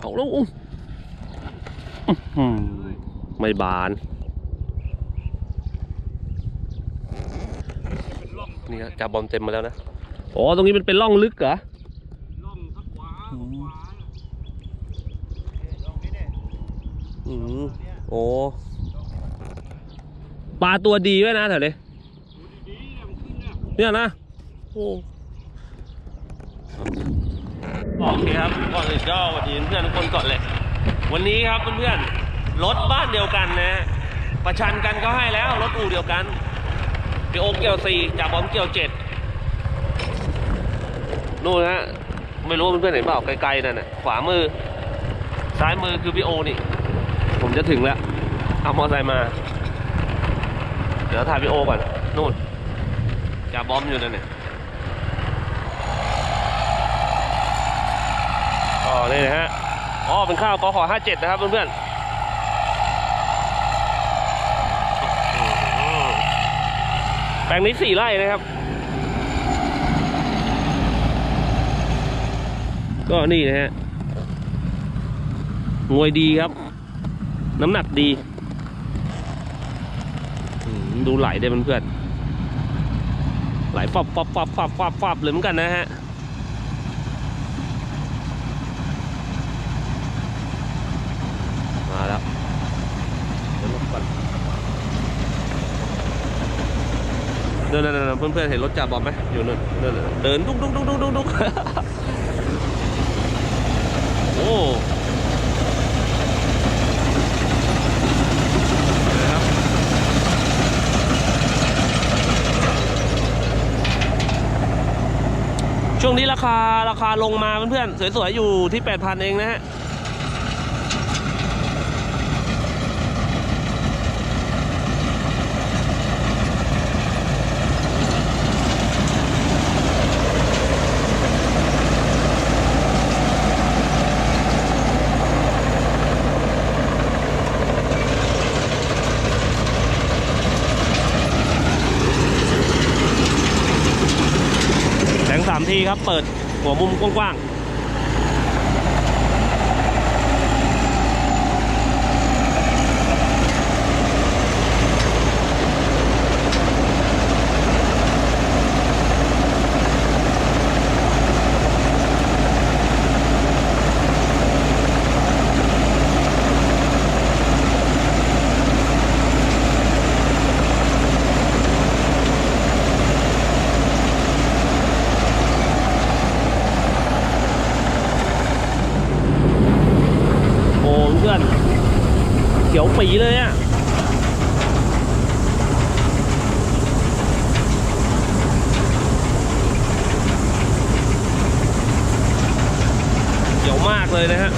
เอาล้วอุ้มอื้อหือไม่บาน นี่ครับจับบอมเต็มมาแล้วนะอ๋อตรงนี้มันเป็นร่องลึกเหรออืมโอ้ปลาตัวดีด้วยนะแถวนี้ดูดีๆมันขึ้นเนี่ยเนี่ยนะ โอ้ โอเคครับก่อนอื่นก็สวัสดีเพื่อนทุกคนก่อนเลย วันนี้ครับเพื่อนๆรถบ้านเดียวกันนะประชันกันก็ให้แล้วรถอู่เดียวกันพี่โอเกียวสี่จ่าบอมเกียวเจ็ดนู่นฮะไม่รู้เพื่อนๆเห็นเปล่าไกลๆนั่นน่ะขวามือ ซ้ายมือคือพี่โอนี่ ผมจะถึงแล้วเอามอเตอร์ไซค์มา เดี๋ยวถ่ายพี่โอก่อนนู่นจ่าบอมอยู่นั่นเนี่ยอ๋อ นี่นะฮะอ๋อเป็นข้าวกขอ57 นะครับเพื่อนๆแปลงนี้สี่ไร่นะครับ ก็นี่นะฮะงวยดีครับ น้ำหนักดีดูไหลได้เพื่อนๆไหลฟับฟับฟับฟับฟับฟับเลยเหมือนกันนะฮะ มาแล้วเดี๋ยวลบก่อน เดินเพื่อนๆเห็นรถจ่าบอมไหมอยู่นู่นเดินเดินดุ๊กดุ๊กดุ๊กดุ๊กดุ๊กดุ๊กโอ้ช่วงนี้ราคาราคาลงมาเพื่อนๆสวยๆอยู่ที่ 8,000 เองนะฮะ ครับ เปิดหัวมุมกว้างๆ โอ้เพื่อน เขียวปีเลยอะเขียวมากเลยนะฮะ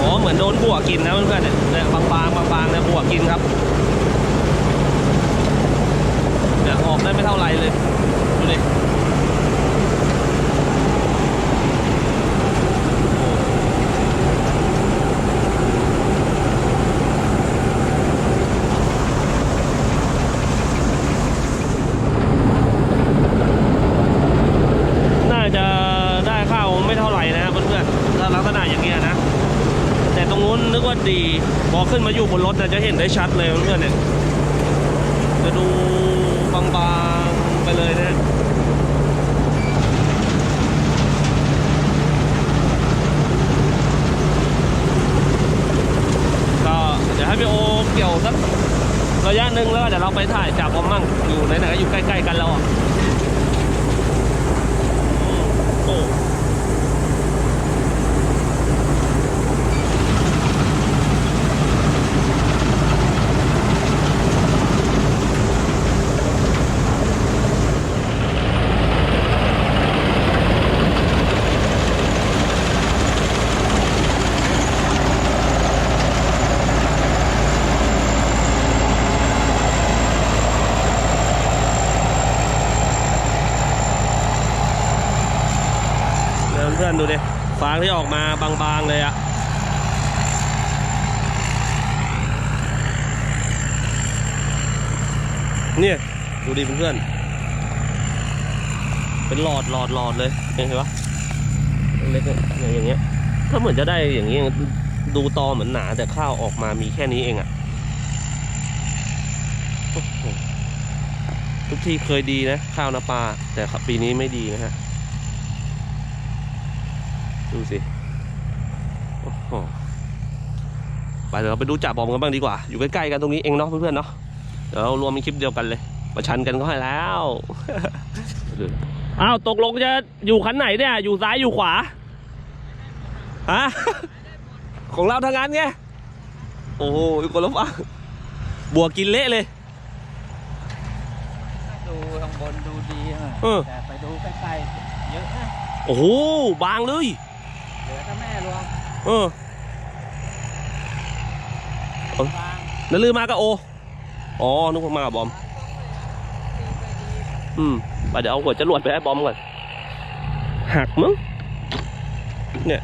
อ๋อเหมือนโดนบัวกินนะเพื่อนๆเนี่ยเนี่ยบางๆบางๆเนี่ยบัวกินครับเนี่ยออกได้ไม่เท่าไรเลยดูดิ น่าจะได้ข้าวไม่เท่าไหร่นะครับเพื่อนๆถ้าลักษณะอย่างเงี้ยนะ แต่ตรงนู้นนึกว่าดี พอขึ้นมาอยู่บนรถนะจะเห็นได้ชัดเลยเพื่อนๆเนี่ย จะดูบางๆไปเลยนะ ก็เดี๋ยวให้พี่โอเกี่ยวสัก ระยะหนึ่งแล้วเดี๋ยวเราไปถ่ายจับผมมั่งอยู่ไหนๆก็อยู่ใกล้ ๆ กันแล้วอะอืมโอ้เดี๋ยวเพื่อนๆดูดิฟาง ที่ออกมาบางๆเลยอะเนี่ย ดูดิเพื่อนๆเป็นหลอดหลอดหลอดเลยเห็นปะเล็กๆอย่างเงี้ยถ้าเหมือนจะได้อย่างนี้ดูตอเหมือนหนา แต่ข้าวออกมามีแค่นี้เองอะทุกทีเคยดีนะ ข้าวนาปลาแต่ปีนี้ไม่ดีนะฮะ ดูสิ โอ้โห ไปเดี๋ยวเราไปดูจ่าบอมกันบ้างดีกว่า อยู่ใกล้ๆกันตรงนี้เองเนาะเพื่อนๆเนาะ เดี๋ยวเรารวมเป็นคลิปเดียวกันเลย ประชันกันก็ให้แล้ว อ้าวตกลงจะอยู่คันไหนเนี่ย อยู่ซ้ายอยู่ขวา ฮะ ของเราทางนั้นไง โอ้โหอีกคนละฝั่งบัวกินเละเลย ดูข้างบนดูดีอะเออ แต่ไปดูใกล้ๆเยอะนะ โอ้โห บางเลยเห ลือแต่แม่รวมเออบางนั่นลือมากับโอ อ๋อ นึกว่ามากับบอม อืมไปเดี๋ยวเอาหัวจรวดไปให้บอมก่อน หักมั้ง เนี่ย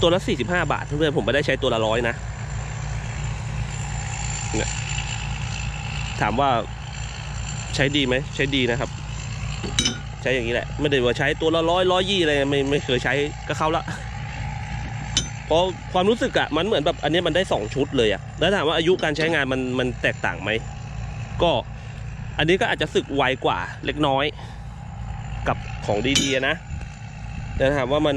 ตัวละสี่สิบห้าบาทเพื่อนๆผมไม่ได้ใช้ตัวละร้อยนะ เนี่ย ถามว่าใช้ดีไหม ใช้ดีนะครับ ใช้อย่างนี้แหละ ไม่ได้ว่าใช้ตัวละร้อยร้อยยี่อะไรไม่ไม่เคยใช้ก็เข้าละเพราะความรู้สึกอะมันเหมือนแบบอันนี้มันได้สองชุดเลยอะแล้วถามว่าอายุการใช้งานมันมันแตกต่างไหมก็อันนี้ก็อาจจะสึกไวกว่าเล็กน้อย กับของดีๆนะแต่ถามว่ามัน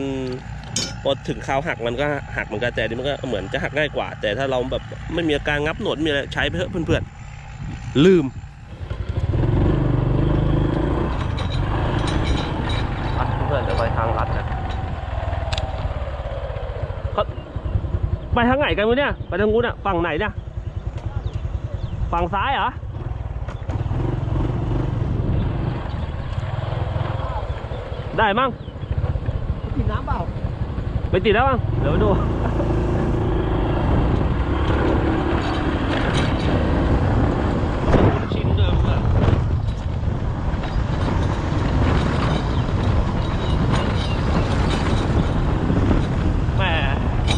พอถึงคราวหักมันก็หักเหมือนกันแต่อันนี้มันก็เหมือนจะหักง่ายกว่า แต่ถ้าเราแบบไม่มีอาการงับหนวดม่มีอะไรใช้ไปเถอะเพื่อนๆลืมอะเพื่อนๆจะไปทางลัดนะเขา ไปทางไหนกันวะเนี่ย ไปทางนู้นอะฝั่งไหนเนี่ย ฝั่งซ้ายเหรอ ได้มั้งกินน้ำเปล่า ไปติดแล้วมั้งเดี๋ยวไปดู ชิ้นเดิมอะแหม่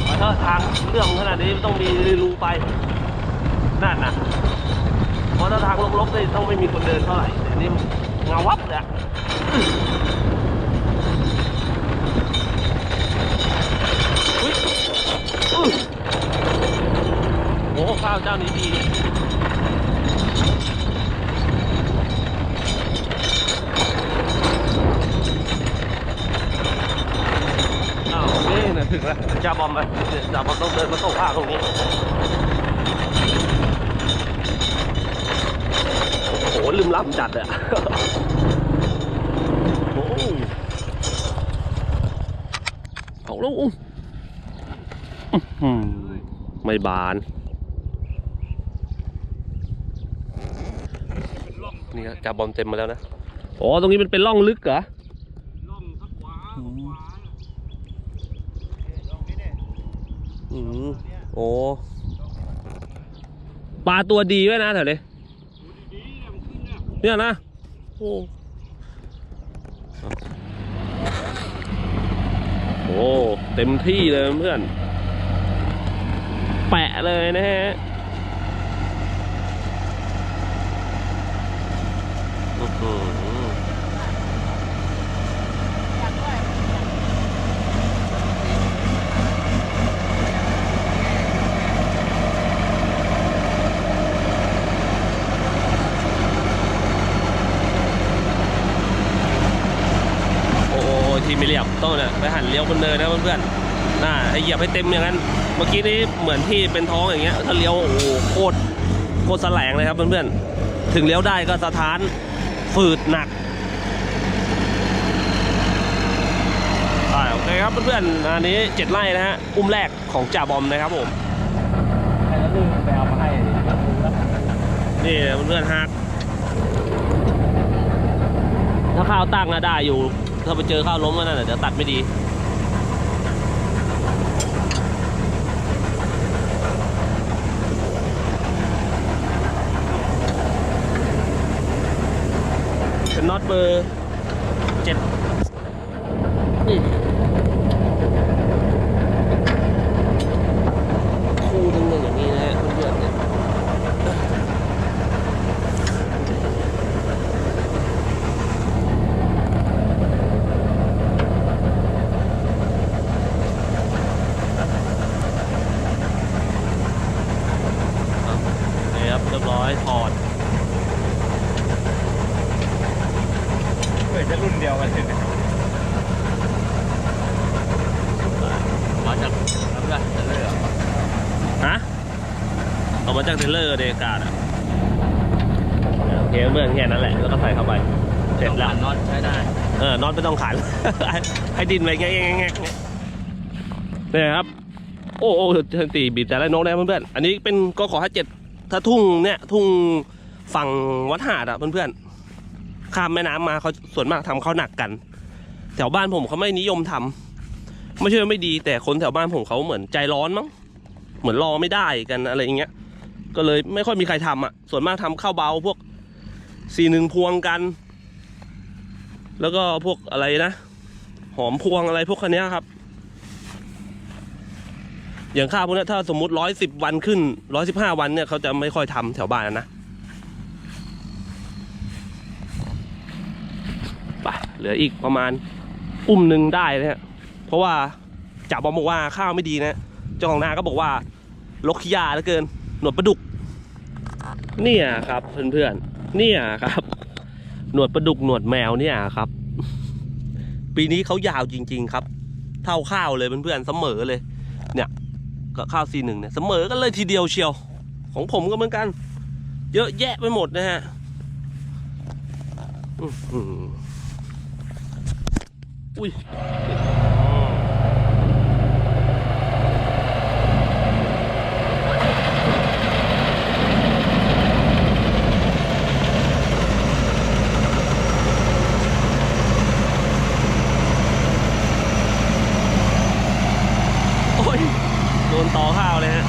ขอโทษ ทางเรื่องขนาดนี้ต้องมีรูไปนั่นนะเพราะถ้าทางลบๆนี่ต้องไม่มีคนเดินเท่าไหร่แต่นี่เงาวับเลยอะโอ้ข้าวเจ้านี้ดี อ้าวนี่นะ ถึงแล้วจ่าบอมไปจ่าบอมต้องเดินมาส่งข้าวตรงนี้ โอ้โหลืมล้ำจัดอะโอ้โหเอาแล้วอุ้มอื้อหือไม่บาน นี่ครับจ่าบอมเต็มมาแล้วนะ อ๋อ ตรงนี้มันเป็นร่องลึกเหรอ ล่องสักขวาสักขวา อืมโอ้ปลาตัวดีด้วยนะแถวนี้ดูดีๆเนี่ยมันขึ้นเนี่ยเนี่ยนะโอ้โหเต็มที่เลยเพื่อน แปะเลยนะฮะอื้อหือโอ้โหทีไม่เรียบต้องเนี่ยไปหันเลี้ยวบนเนินนะเพื่อนๆน่าให้เหยียบให้เต็มอย่างนั้น เมื่อกี้นี้เหมือนที่เป็นท้องอย่างเงี้ยถ้าเลี้ยวโอ้โหโคตรโคตรแสลงเลยครับเพื่อนๆถึงเลี้ยวได้ก็สะท้านฝืดหนักโอเคครับเพื่อนๆอันนี้เจ็ดไร่นะฮะอุ้มแรกของจ่าบอมนะครับผมแล้วลืมไปเอามาให้นี่เพื่อนๆฮักถ้าข้าวตั้งนะได้อยู่ ถ้าไปเจอข้าวล้มก็นั่นแหละเดี๋ยวตัดไม่ดีเป็นน็อตเบอร์เจ็ดนี่คู่หนึงเนี่ยอย่างนี้นะฮะเพื่อนๆเนี่ย เยจะรุ่น เดียวกันเลยเนี่ยมาจากน้ำได้จะเลยเหรอฮะเอามาจากเทรลเลอร์เดกาดอะโอเคเมื่อนแค่นั้นแหละ แล้วก็ใส่เข้าไป เสร็จแล้วต้องผ่านน็อตใช้ได้ เออ น็อตไม่ต้องขัน ให้ดินไปแง่แง่แง่เนี่ยครับ โอ้โอ้เชิญตีบีบแต่ละนกนะเพื่อนๆ อันนี้เป็นก็ขอห้าเจ็ดถ้าทุ่งเนี่ยทุ่งฝั่งวัดหาดอะเพื่อนๆ ข้ามแม่น้ำมาเขาส่วนมากทำข้าวหนักกัน แถวบ้านผมเขาไม่นิยมทำไม่ใช่ว่าไม่ดีแต่คนแถวบ้านผมเขาเหมือนใจร้อนมั้งเหมือนรอไม่ได้กันอะไรอย่างเงี้ย ก็เลยไม่ค่อยมีใครทำอะ ส่วนมากทำข้าวเบาพวกสีหนึ่งพวงกัน แล้วก็พวกอะไรนะ หอมพวงอะไรพวกคันนี้ครับอย่างข้าวพวกนี้ถ้าสมมุติร้อยสิบวันขึ้นร้อยสิบห้าวันเนี่ยเขาจะไม่ค่อยทำแถวบ้านนะ ไป เหลืออีกประมาณอุ้มหนึ่งได้นะฮะเพราะว่าจ่าบอมบอกว่าข้าวไม่ดีนะเจ้าของนาก็บอกว่าลกขี้ยาเหลือเกิน หนวดปลาดุก เนี่ยครับเพื่อนๆเนี่ยครับ หนวดปลาดุกหนวดแมวเนี่ยครับ ปีนี้เขายาวจริง ๆครับ เท่าข้าวเลยเพื่อนๆเสมอเลย เนี่ยก็ข้าวซีหนึ่งเนี่ยเสมอกันเลยทีเดียวเชียว ของผมก็เหมือนกัน เยอะแยะไปหมดนะฮะ อื้อหื อุ้ยโอ้ยโดนต่อข้าวเลยฮะ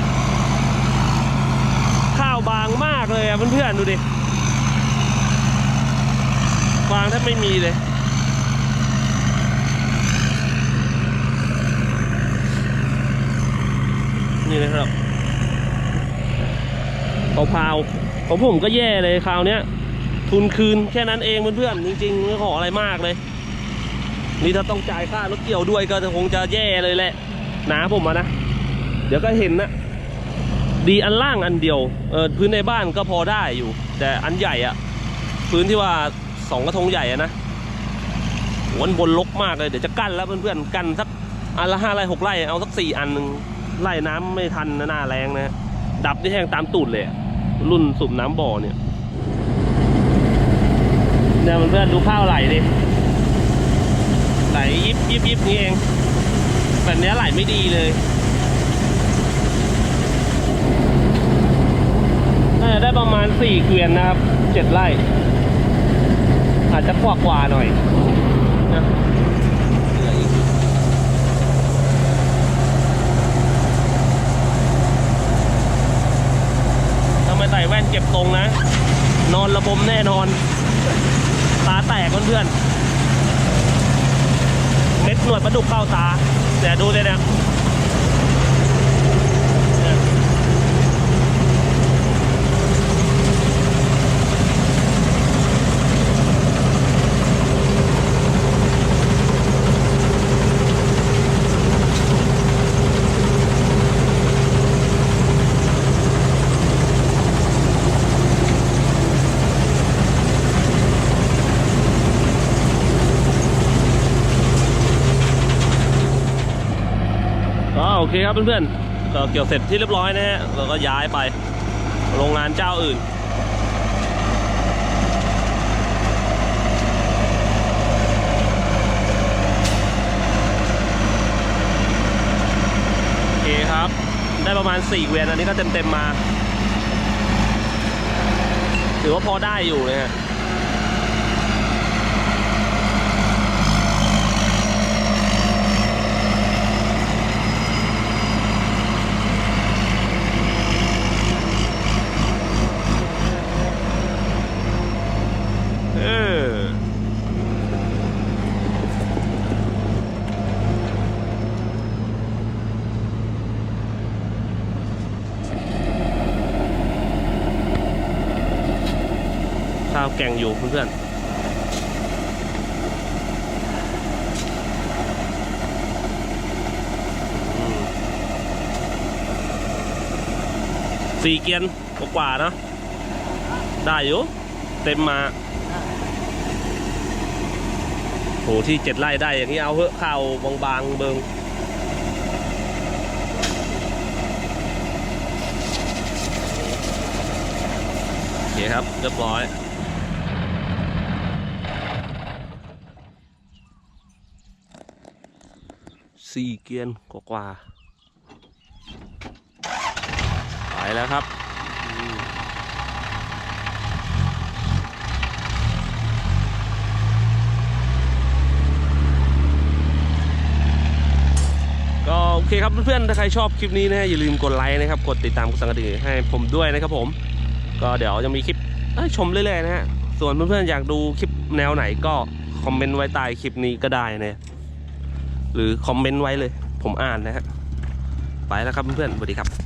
ข้าวบางมากเลยอะเพื่อนๆดูดิ บางแทบไม่มีเลย นี่นะครับเผาๆของผมก็แย่เลยคราวเนี้ย ทุนคืนแค่นั้นเองเพื่อนๆจริงๆไม่ขออะไรมากเลย นี่ถ้าต้องจ่ายค่ารถเกี่ยวด้วยก็คงจะแย่เลยแหละหนาผมอะนะ เดี๋ยวก็เห็นนะ ดีอันล่างอันเดียวเออพื้นในบ้านก็พอได้อยู่ แต่อันใหญ่อะพื้นที่ว่าสองกระทงใหญ่อะนะวันบนลกมากเลยเดี๋ยวจะกั้นแล้วเพื่อนๆกั้นสักอันละห้าไร่หกไร่เอาสักสี่อันหนึ่ง ไล่น้ำไม่ทันนะหน้าแรงนะ ดับที่แห้งตามตูดเลย รุ่นสูบน้ำบ่อเนี่ยเนี่ยเพื่อนดูข้าวไหลดิไหลยิบยิบยิบนี่เองแบบนี้ไหลไม่ดีเลยน่าจะได้ประมาณสี่เกวียนนะครับเจ็ดไร่ อาจจะกว่ากว่าหน่อยนะเหลืออีกถ้าไม่ใส่แว่น เก็บตรงนะ นอนระบมแน่นอน ตาแตกเพื่อนๆเม็ดหนวดปลาดุกเข้าตาแต่ดูเลยเนี่ย เคครับเพื่อนๆก็เกี่ยวเสร็จที่เรียบร้อยนะฮะเราก็ย้ายไปโรงงานเจ้าอื่นโอเคครับ ได้ประมาณ 4 เวียนอันนี้ก็เต็มๆมา ถือว่าพอได้อยู่นะฮะ เออ ข้าว แกงอยู่เพื่อนๆสี่เกียนกว่าๆเนะได้อยู่ เต็มมาโหที่เจ็ดไร่ได้อย่างนี้เอาเหอะข้าวบางๆเบิงโอเคครับเรียบร้อย สี่เกียนกว่าๆไปแล้วครับ ก็โอเคครับเพื่อนๆ ถ้าใครชอบคลิปนี้นะฮะอย่าลืมกดไลค์นะครับ กดติดตามกดสั่นกระดิ่งให้ผมด้วยนะครับผม ก็เดี๋ยวจะมีคลิปให้ชมเรื่อยๆนะฮะ ส่วนเพื่อนๆ อยากดูคลิปแนวไหนก็คอมเมนต์ไว้ใต้คลิปนี้ก็ได้นะ หรือคอมเมนต์ไว้เลย ผมอ่านนะฮะ ไปแล้วครับเพื่อนๆสวัสดีครับ